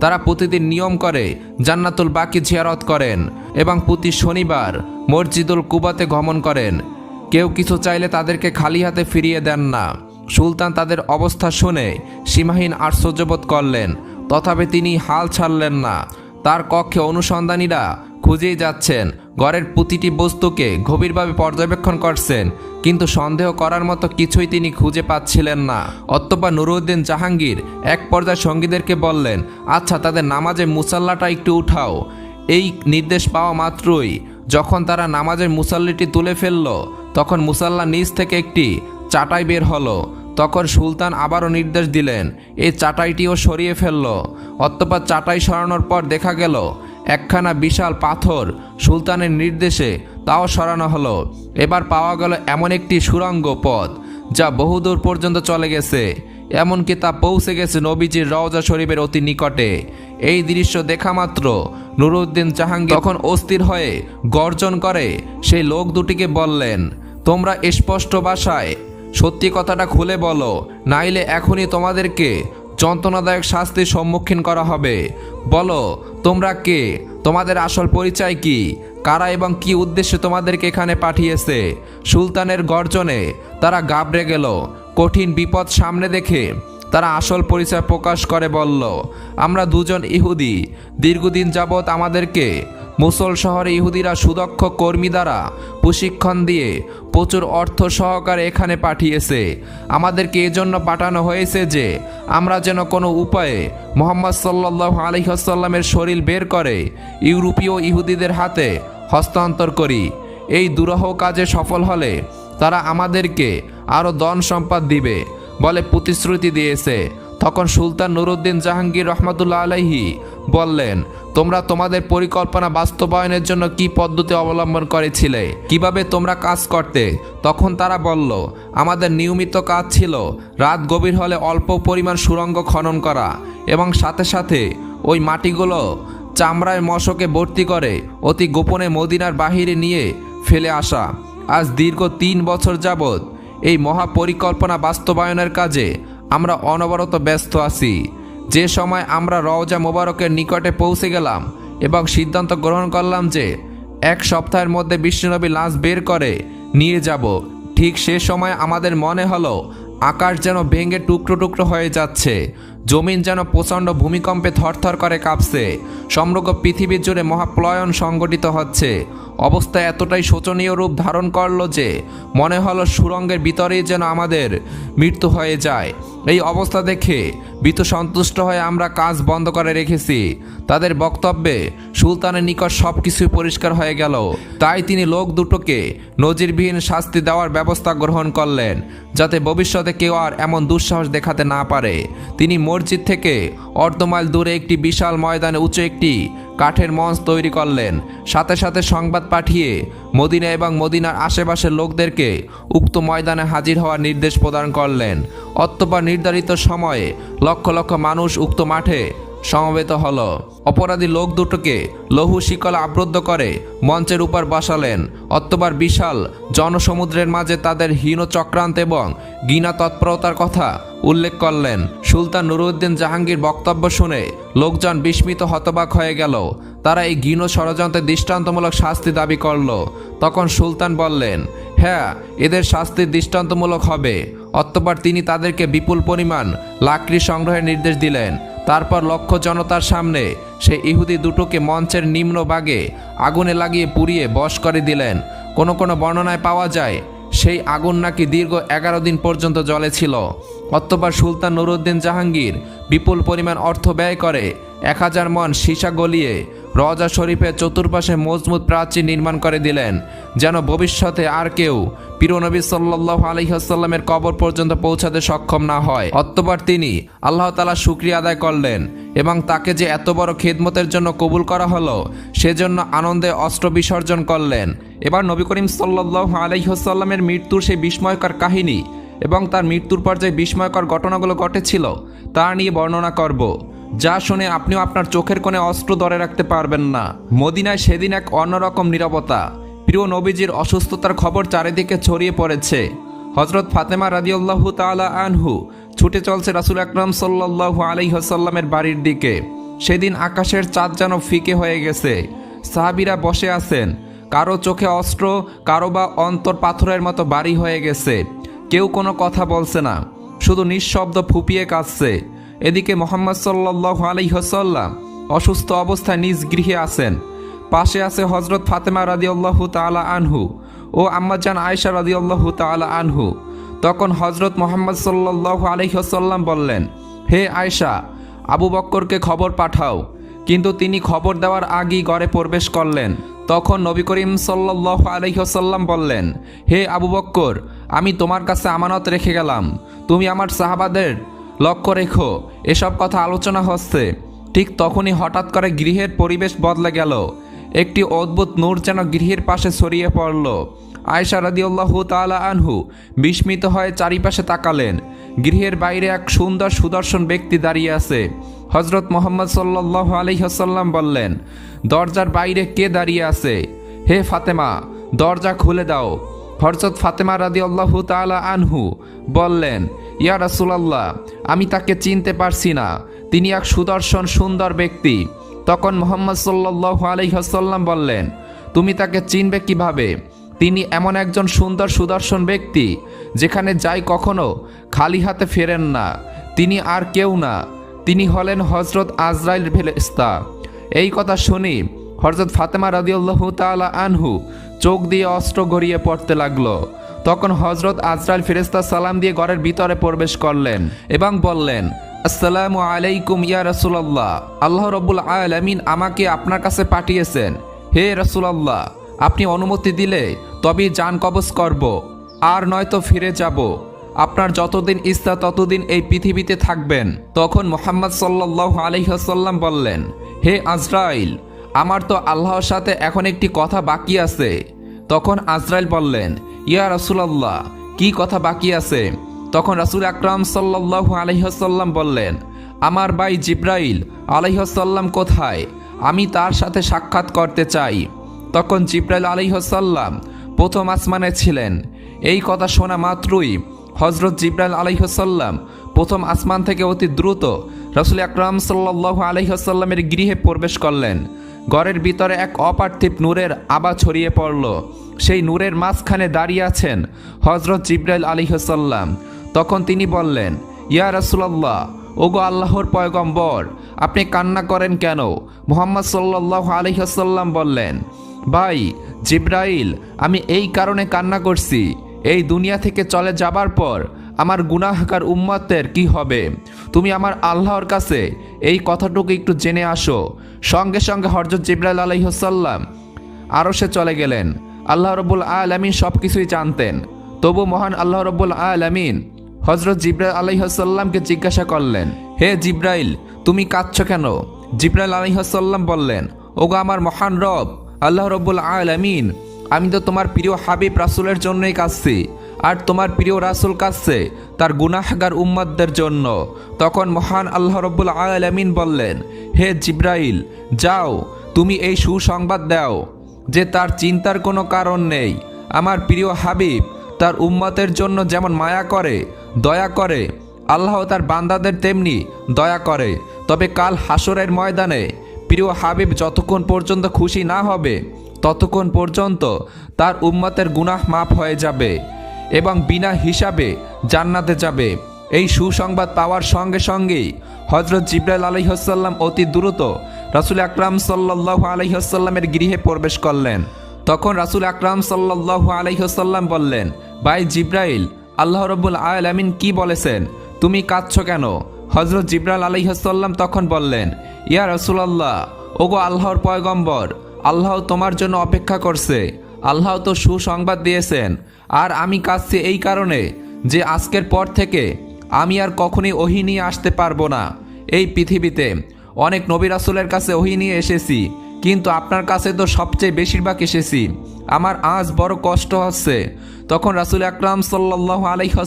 তারা প্রতিদিন নিয়ম করে, জান্নাতুল বাকি জিয়ারত করেন এবং প্রতি শনিবার মসজিদুল কুবাতে গমন করেন। কেউ কিছু চাইলে তাদেরকে খালি হাতে ফিরিয়ে দেন না। সুলতান তাদের অবস্থা শুনে সীমাহীন আশ্চর্যবোধ করলেন, তথাপি তিনি হাল ছাড়লেন না। তার কক্ষে অনুসন্ধানীরা খুঁজেই যাচ্ছেন ঘরের প্রতিটি বস্তুকে গভীরভাবে পর্যবেক্ষণ করছেন, কিন্তু সন্দেহ করার মতো কিছুই তিনি খুঁজে পাচ্ছিলেন না। অত্যপা নুরুদ্দিন জাহাঙ্গীর এক পর্যায়ে সঙ্গীদেরকে বললেন আচ্ছা তাদের নামাজে মুসাল্লাটা একটু উঠাও। এই নির্দেশ পাওয়া মাত্রই যখন তারা নামাজের মুসাল্লিটি তুলে ফেলল, তখন মুসাল্লা নিচ থেকে একটি চাটাই বের হলো। তখন সুলতান আবারও নির্দেশ দিলেন, এই চাটাইটিও সরিয়ে ফেলল। অত্যপর চাটাই সরানোর পর দেখা গেল একখানা বিশাল পাথর সুলতানের নির্দেশে তাও সরানো হলো। এবার পাওয়া গেল এমন একটি সুরঙ্গ পথ, যা বহুদূর পর্যন্ত চলে গেছে। এমনকি তা পৌঁছে গেছে নবীজির রওজা শরীফের অতি নিকটে। এই দৃশ্য দেখা মাত্র নুরুদ্দিন জাহাঙ্গীর তখন অস্থির হয়ে গর্জন করে। সেই লোক দুটিকে বললেন, তোমরা স্পষ্ট ভাষায় সত্যি কথাটা খুলে বলো, নাইলে এখনই তোমাদেরকে যন্ত্রণাদায়ক শাস্তির সম্মুখীন করা হবে। বলো, তোমরা কে? তোমাদের আসল পরিচয় কি? কারা এবং কি উদ্দেশ্যে তোমাদেরকে এখানে পাঠিয়েছে? সুলতানের গর্জনে তারা গাবড়ে গেল, কঠিন বিপদ সামনে দেখে তারা আসল পরিচয় প্রকাশ করে বলল, আমরা দুজন ইহুদি, দীর্ঘদিন যাবৎ আমাদেরকে মুসল শহরে ইহুদিরা সুদক্ষ কর্মী দ্বারা প্রশিক্ষণ দিয়ে প্রচুর অর্থ সহকারে এখানে পাঠিয়েছে। আমাদেরকে এজন্য পাঠানো হয়েছে যে, আমরা যেন কোনো উপায়ে মোহাম্মদ সাল্লাহ আলহিহাসাল্লামের শরীর বের করে ইউরোপীয় ইহুদিদের হাতে হস্তান্তর করি। এই দুরহ কাজে সফল হলে তারা আমাদেরকে আরও ধন সম্পদ দিবে বলে প্রতিশ্রুতি দিয়েছে। তখন সুলতান নুরুদ্দিন জাহাঙ্গীর রহমতুল্লাহ আলাইহি বললেন, তোমরা তোমাদের পরিকল্পনা বাস্তবায়নের জন্য কি পদ্ধতি অবলম্বন করেছিলে? কীভাবে তোমরা কাজ করতে? তখন তারা বলল, আমাদের নিয়মিত কাজ ছিল রাত গভীর হলে অল্প পরিমাণ সুরঙ্গ খনন করা এবং সাথে সাথে ওই মাটিগুলো চামড়ায় মশকে ভর্তি করে অতি গোপনে মদিনার বাহিরে নিয়ে ফেলে আসা। আজ দীর্ঘ তিন বছর যাবৎ এই মহাপরিকল্পনা বাস্তবায়নের কাজে আমরা অনবরত ব্যস্ত আছি। যে সময় আমরা রওজা মোবারকের নিকটে পৌঁছে গেলাম এবং সিদ্ধান্ত গ্রহণ করলাম যে এক সপ্তাহের মধ্যে বিষ্ণুনবী লাশ বের করে নিয়ে যাব। ঠিক সে সময় আমাদের মনে হলো, আকাশ যেন ভেঙে টুকরো টুকরো হয়ে যাচ্ছে, জমিন যেন প্রচণ্ড ভূমিকম্পে থরথর করে কাঁপছে, সমগ্র পৃথিবীর জুড়ে মহাপ্লয়ন সংগঠিত হচ্ছে। অবস্থা এতটাই শোচনীয় রূপ ধারণ করল যে মনে হলো সুরঙ্গের ভিতরেই যেন আমাদের মৃত্যু হয়ে যায়। এই অবস্থা দেখে ভীত সন্তুষ্ট হয়ে আমরা কাজ বন্ধ করে রেখেছি। তাদের বক্তব্যে সুলতানের নিকট সব কিছুই পরিষ্কার হয়ে গেল। তাই তিনি লোক দুটোকে নজিরবিহীন শাস্তি দেওয়ার ব্যবস্থা গ্রহণ করলেন, যাতে ভবিষ্যতে কেউ আর এমন দুঃসাহস দেখাতে না পারে। তিনি মসজিদ থেকে অর্ধমাইল দূরে একটি বিশাল ময়দানে উঁচু একটি কাঠের মঞ্চ তৈরি করলেন। সাথে সাথে সংবাদ পাঠিয়ে মদিনা এবং মদিনার আশেপাশের লোকদেরকে উক্ত ময়দানে হাজির হওয়ার নির্দেশ প্রদান করলেন। অত্যপর নির্ধারিত সময়ে লক্ষ লক্ষ মানুষ উক্ত মাঠে সমবেত হলো। অপরাধী লোক দুটোকে লৌহ শিকল আবদ্ধ করে মঞ্চের উপর বসালেন। অত্যবার বিশাল জনসমুদ্রের মাঝে তাদের হীন চক্রান্ত এবং গিনা তৎপরতার কথা উল্লেখ করলেন। সুলতান নুরুদ্দিন জাহাঙ্গীর বক্তব্য শুনে লোকজন বিস্মিত হতবাক হয়ে গেল। তারা এই ঘৃণ ষড়যন্ত্রের দৃষ্টান্তমূলক শাস্তি দাবি করল। তখন সুলতান বললেন হ্যাঁ এদের শাস্তির দৃষ্টান্তমূলক হবে। অতঃপর তিনি তাদেরকে বিপুল পরিমাণ লাকড়ি সংগ্রহের নির্দেশ দিলেন। তারপর লক্ষ জনতার সামনে সে ইহুদি দুটোকে মঞ্চের নিম্ন ভাগে আগুনে লাগিয়ে পুড়িয়ে বশ করে দিলেন। কোনো কোনো বর্ণনায় পাওয়া যায়, সেই আগুন নাকি দীর্ঘ এগারো দিন পর্যন্ত জলে ছিল। অত্যপর সুলতান নুরুদ্দিন জাহাঙ্গীর বিপুল পরিমাণ অর্থ ব্যয় করে এক হাজার মন সীসা গলিয়ে রজা শরীফের চতুর্পাশে মজবুত প্রাচীর নির্মাণ করে দিলেন, যেন ভবিষ্যতে আর কেউ পিরনবী সাল্লাহ আলহিহাসাল্লামের কবর পর্যন্ত পৌঁছাতে সক্ষম না হয়। অত্যপর তিনি আল্লাহ তালা শুক্রিয়া আদায় করলেন এবং তাকে যে এত বড় খেদমতের জন্য কবুল করা হলো, সেজন্য আনন্দে অস্ত্র বিসর্জন করলেন। এবার নবী করিম সাল্লাহ আলহিহাসাল্লামের মৃত্যুর সেই বিস্ময়কর কাহিনী এবং তার মৃত্যুর পর যে বিস্ময়কর ঘটনাগুলো ঘটেছিল, তা নিয়ে বর্ণনা করব। যা শুনে আপনিও আপনার চোখের কোণে অস্ত্র ধরে রাখতে পারবেন না। মদিনায় সেদিন এক অন্যরকম নিরবতা। প্রিয় নবীজির অসুস্থতার খবর চারিদিকে ছড়িয়ে পড়েছে। হজরত ফাতেমা রাদিউল্লাহু তাআলা আনহু ছুটে চলছে রাসুল আকরাম সাল্লাহ আলাইহসাল্লামের বাড়ির দিকে। সেদিন আকাশের চাঁদ যেন ফিকে হয়ে গেছে। সাহাবিরা বসে আছেন। কারও চোখে অস্ত্র, কারও বা অন্তর পাথরের মতো বাড়ি হয়ে গেছে। কেউ কোনো কথা বলছে না। শুধু নিঃশব্দ ফুপিয়ে কাঁদছে। এদিকে মোহাম্মদ সাল্লাহ আলাইহসাল্লাম অসুস্থ অবস্থায় নিজ গৃহে আছেন। পাশে আছে হজরত ফাতেমা রাদিউল্লাহু তাআলা আনহু ও আম্মাজান আয়েশা রাদিউল্লাহু তাআলা আনহু। তখন হজরত মোহাম্মদ সাল্লাল্লাহু আলাইহি ওয়াসাল্লাম বললেন, হে আয়েশা, আবু বক্করকে খবর পাঠাও। কিন্তু তিনি খবর দেওয়ার আগেই ঘরে প্রবেশ করলেন। তখন নবী করিম সাল্লাল্লাহু আলাইহি ওয়াসাল্লাম বললেন, হে আবু বক্কর, আমি তোমার কাছে আমানত রেখে গেলাম। তুমি আমার সাহাবাদের লক্ষ্য রেখো, এসব কথা আলোচনা হচ্ছে। ঠিক তখনই হঠাৎ করে গৃহের পরিবেশ বদলে গেল। একটি অদ্ভুত নূর যেন গৃহের পাশে ছড়িয়ে পড়ল। আয়সা রাদিউল্লাহু তাআলা আনহু বিস্মিত হয়ে চারিপাশে তাকালেন। গৃহের বাইরে এক সুন্দর সুদর্শন ব্যক্তি দাঁড়িয়ে আছে। হজরত মোহাম্মদ সাল্লাহ আলহিহাসাল্লাম বললেন, দরজার বাইরে কে দাঁড়িয়ে আছে? হে ফাতেমা, দরজা খুলে দাও। হরজত ফাতেমা রাদি আল্লাহ তালা আনহু বললেন, ইয়া রাসুলাল্লাহ, আমি তাকে চিনতে পারছি না। তিনি এক সুদর্শন সুন্দর ব্যক্তি। তখন মোহাম্মদ সাল্লাহ আলহিহাসাল্লাম বললেন, তুমি তাকে চিনবে কীভাবে? তিনি এমন একজন সুন্দর সুদর্শন ব্যক্তি, যেখানে যাই কখনো খালি হাতে ফেরেন না। তিনি আর কেউ না। তিনি হলেন হজরত আজরাইল ফেলেস্তা এই কথা শুনি হজরত ফাতেমা রাদিউল্লাহ তাআলা আনহু চোখ দিয়ে অস্ত্র গড়িয়ে পড়তে লাগল। তখন হজরত আজরাইল ফেরেস্তা সালাম দিয়ে ঘরের ভিতরে প্রবেশ করলেন এবং বললেন আসসালামু আলাইকুম ইয়া রাসূলুল্লাহ। আল্লাহ রব্বুল আলামিন আমাকে আপনার কাছে পাঠিয়েছেন। হে রাসূলুল্লাহ, আপনি অনুমতি দিলে তবেই যান কবজ করব, আর নয়তো ফিরে যাব। আপনার যতদিন ইচ্ছা ততদিন এই পৃথিবীতে থাকবেন। তখন মোহাম্মদ সাল্লাহ আলহিহাসাল্লাম বললেন, হে আজরাইল, আমার তো আল্লাহর সাথে এখন একটি কথা বাকি আছে। তখন আজরাইল বললেন, ইয়া রাসুলাল্লাহ, কি কথা বাকি আছে? তখন রাসুল আকরাম সাল্লাহ আলহিহাসাল্লাম বললেন, আমার ভাই জিব্রাইল আলহিহাসাল্লাম কোথায়? আমি তার সাথে সাক্ষাৎ করতে চাই। তখন জিব্রাইল আলহিহাসাল্লাম প্রথম আসমানে ছিলেন। এই কথা শোনা মাত্রই হজরত জিব্রাইল আলহিহসাল্লাম প্রথম আসমান থেকে অতি দ্রুত রসুল আকরাম সাল্লাহ আলহিহসাল্লামের গৃহে প্রবেশ করলেন। ঘরের ভিতরে এক অপার্থিব নূরের আবা ছড়িয়ে পড়ল। সেই নূরের মাঝখানে দাঁড়িয়ে আছেন হজরত জিব্রাইল আলিহসাল্লাম তখন তিনি বললেন, ইয়া রসুল্লাহ ওগো আল্লাহর পয়গম্বর, আপনি কান্না করেন কেন? মোহাম্মদ সাল্লাহ আলহিহসাল্লাম বললেন, ভাই, জিব্রাইল, আমি এই কারণে কান্না করছি। এই দুনিয়া থেকে চলে যাবার পর আমার গুনাহকার উম্মতের কি হবে? তুমি আমার আল্লাহর কাছে এই কথাটুকু একটু জেনে আসো। সঙ্গে সঙ্গে হরজত জিব্রাইল আলহিহসাল্লাম আরও সে চলে গেলেন। আল্লাহ রব্বুল আলমিন সব কিছুই জানতেন। তবু মহান আল্লাহ রব্বুল আলমিন হজরত জিব্রাইল আলহিহসাল্লামকে জিজ্ঞাসা করলেন, হে জিব্রাইল, তুমি কাঁদছ কেন? জিব্রাইল আলহিহসাল্লাম বললেন, ওগো আমার মহান রব, আল্লাহ রব্বুল আলমিন, আমি তো তোমার প্রিয় হাবিব রাসুলের জন্যই কাঁদছি, আর তোমার প্রিয় রাসুল কাঁদছে তার গুনাহগার উম্মাদদের জন্য। তখন মহান আল্লাহ রব্বুল আলমিন বললেন, হে জিব্রাইল, যাও, তুমি এই সুসংবাদ দাও যে তার চিন্তার কোনো কারণ নেই। আমার প্রিয় হাবিব তার উম্মতের জন্য যেমন মায়া করে, দয়া করে, আল্লাহ তার বান্দাদের তেমনি দয়া করে। তবে কাল হাসরের ময়দানে প্রিয় হাবিব যতক্ষণ পর্যন্ত খুশি না হবে, ততক্ষণ পর্যন্ত তার উম্মতের গুনাহ মাফ হয়ে যাবে এবং বিনা হিসাবে জান্নাতে যাবে। এই সুসংবাদ পাওয়ার সঙ্গে সঙ্গেই হজরত জিব্রাইল আলহিহসাল্লাম অতি দ্রুত রাসুল আকরাম সাল্লাহ আলহিহসাল্লামের গৃহে প্রবেশ করলেন। তখন রাসুল আকরাম সাল্লাহ আলহিহসাল্লাম বললেন, ভাই জিব্রাইল, আল্লাহ রব্বুল আমিন কি বলেছেন? তুমি কাঁদছ কেন? হজরত জিব্রাইল আলহিহসাল্লাম তখন বললেন, ইয়া রসুলাল্লাহ, ওগো আল্লাহর পয়গম্বর, আল্লাহ তোমার জন্য অপেক্ষা করছে। আল্লাহ তো সুসংবাদ দিয়েছেন। আর আমি কাঁদছি এই কারণে যে আজকের পর থেকে আমি আর কখনই ওহি নিয়ে আসতে পারব না। এই পৃথিবীতে অনেক নবী রাসুলের কাছে ওহি নিয়ে এসেছি। কিন্তু আপনার কাছে তো সবচেয়ে বেশিরভাগ এসেছি। আমার আজ বড় কষ্ট হচ্ছে। তখন রাসুল আকরাম সাল্লাহ আলাইহ